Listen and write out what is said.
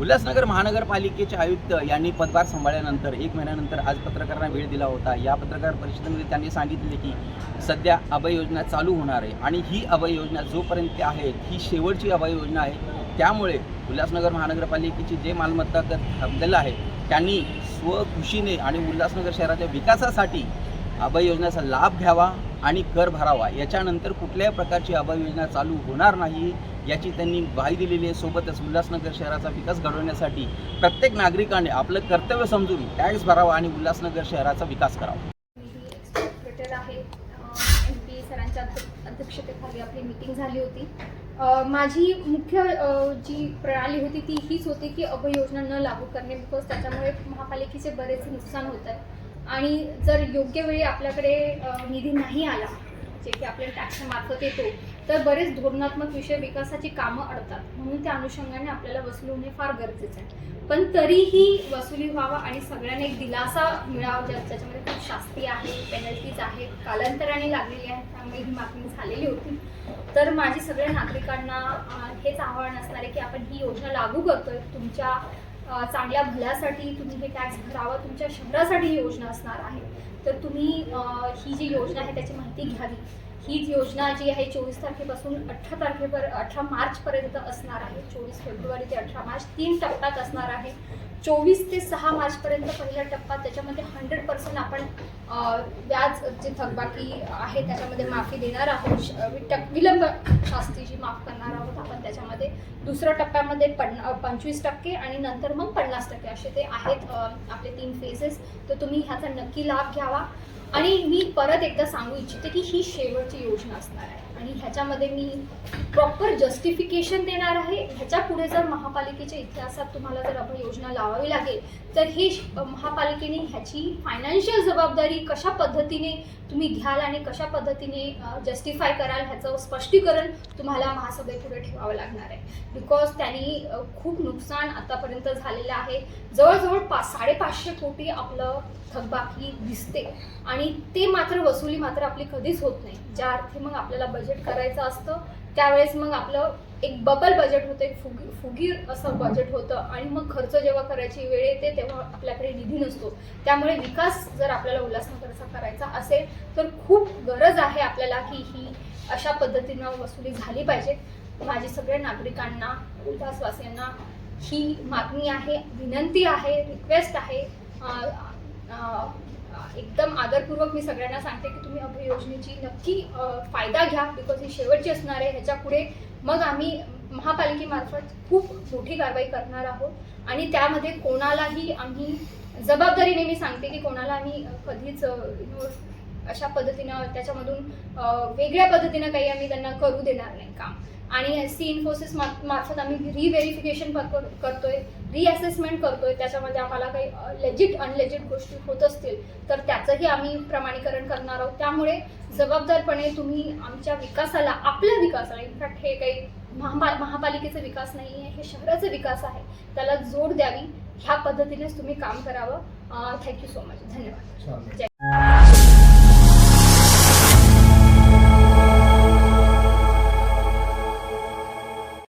उल्हासनगर महानगरपालिकेचे आयुक्त यांनी पदभार सांभाळल्यानंतर एक महिन्यानंतर आज पत्रकारांना वेळ दिला होता. या पत्रकार परिषदेमध्ये त्यांनी सांगितले की सध्या अभय योजना चालू होणार आहे आणि ही अभय योजना जोपर्यंत आहे ही शेवटची अभय योजना आहे. त्यामुळे उल्हासनगर महानगरपालिकेची जे मालमत्ता कर थांबलेलं आहे त्यांनी स्वखुशीने आणि उल्हासनगर शहराच्या विकासासाठी अभय योजनेचा लाभ घ्यावा आणि कर भरावा. याच्यानंतर कुठल्याही प्रकारची अभय योजना चालू होणार नाही. याची त्यांनी ग्वाही दिलेली आहे. सोबतच उल्हासनगर शहराचा विकास घडवण्यासाठी प्रत्येक नागरिकाने आपलं कर्तव्य समजून टॅक्स भरावा आणि उल्हासनगर शहराचा विकास करावा. सरांच्या अध्यक्षतेखाली आपली मीटिंग झाली होती. माझी मुख्य जी प्रणाली होती ती हीच होती की अभय योजना न लागू करणे बिकॉज त्याच्यामुळे महापालिकेचे बरेच नुकसान होत आहे. आणि जर योग्य वेळी आपल्याकडे निधी नाही आला जे की आपल्याला टॅक्समार्फत मार्फत येतो तर बरेच धोरणात्मक विषय विकासाची कामं अडतात. म्हणून त्या अनुषंगाने आपल्याला वसूल होणे फार गरजेचं आहे. पण तरीही वसुली व्हावा आणि सगळ्यांना एक दिलासा मिळावा ज्या ज्याच्यामध्ये खूप शास्ती आहे पेनल्टीज आहेत कालांतराने लागलेली आहेत त्यामुळे ही मागणी झालेली होती. तर माझी सगळ्या नागरिकांना हेच आव्हान असणार आहे की आपण ही योजना लागू करतोय. तुमच्या चांगल्या भल्यासाठी तुम्ही हे टॅक्स भरावा तुमच्या शहरासाठी ही योजना असणार आहे. तर तुम्ही ही जी योजना आहे त्याची माहिती घ्यावी. ही योजना जी आहे चोवीस तारखेपासून अठरा तारखेपर अठरा मार्चपर्यंत असणार आहे. चोवीस फेब्रुवारी ते अठरा मार्च तीन टप्प्यात असणार आहे. चोवीस ते सहा मार्चपर्यंत पहिला टप्पा त्याच्यामध्ये हंड्रेड पर्सेंट आपण व्याज जे थकबाकी आहे त्याच्यामध्ये माफी देणार आहोत. विलंब शास्ती टक- विलंब माफ करणार आहोत आपण त्याच्यामध्ये. दुसऱ्या टप्प्यामध्ये पन पंचवीस टक्के आणि नंतर मग पन्नास टक्के असे ते आहेत आपले तीन फेजेस तर तुम्ही ह्याचा नक्की लाभ घ्यावा. आणि मी परत एकदा सांगू इच्छिते की ही शेवटची योजना असणार आहे. आणि ह्याच्यामध्ये मी प्रॉपर जस्टिफिकेशन देणार आहे. ह्याच्या पुढे जर महापालिकेच्या इतिहासात तुम्हाला जर आपण योजना लावावी लागेल तर हे श- महापालिकेने ह्याची फायनान्शियल जबाबदारी कशा पद्धतीने तुम्ही घ्याल आणि कशा पद्धतीने जस्टिफाय कराल ह्याचं स्पष्टीकरण तुम्हाला महासभेपुढे ठेवावं लागणार आहे. बिकॉज त्यांनी खूप नुकसान आतापर्यंत झालेलं आहे. जवळजवळ पाच साडेपाचशे कोटी आपलं थकबाकी दिसते. आणि आणि ते मात्र वसुली मात्र आपली कधीच होत नाही. ज्या अर्थी मग आपल्याला बजेट करायचं असतं त्यावेळेस मग आपलं एक बबल बजेट होतं एक फुगी फुगीर असं बजेट होतं. आणि मग खर्च जेव्हा करायची वेळ येते तेव्हा आपल्याकडे निधी नसतो. त्यामुळे विकास जर आपल्याला उल्हासनगरचा करायचा असेल तर खूप गरज आहे आपल्याला की ही अशा पद्धतीनं वसुली झाली पाहिजे. माझी सगळ्या नागरिकांना उल्हासवासियांना ही मागणी आहे विनंती आहे रिक्वेस्ट आहे. एकदम आदरपूर्वक मी सगळ्यांना सांगते की तुम्ही अभय योजनेची नक्की फायदा घ्या बिकॉज ही शेवटची असणार आहे. ह्याच्या पुढे मग आम्ही महापालिकेमार्फत खूप मोठी कारवाई करणार आहोत. आणि त्यामध्ये कोणालाही आम्ही जबाबदारीने मी सांगते की कोणाला आम्ही कधीच अशा पद्धतीनं त्याच्यामधून वेगळ्या पद्धतीनं काही आम्ही त्यांना करू देणार नाही काम. आणि सी इन्फोसिस मार्फत आम्ही रिव्हेरिफिकेशन करतोय. रिअसेसमेंट करतोय त्याच्यामध्ये आम्हाला काही लेजिट अनलेजिट गोष्टी होत असतील तर त्याचंही आम्ही प्रमाणीकरण करणार आहोत. त्यामुळे जबाबदारपणे तुम्ही आमच्या विकासाला आपल्या विकासाला इनफॅक्ट हे काही महापा महापालिकेचा विकास नाही आहे हे शहराचा विकास आहे त्याला जोड द्यावी. ह्या पद्धतीनेच तुम्ही काम करावं. थँक्यू सो मच धन्यवाद. जय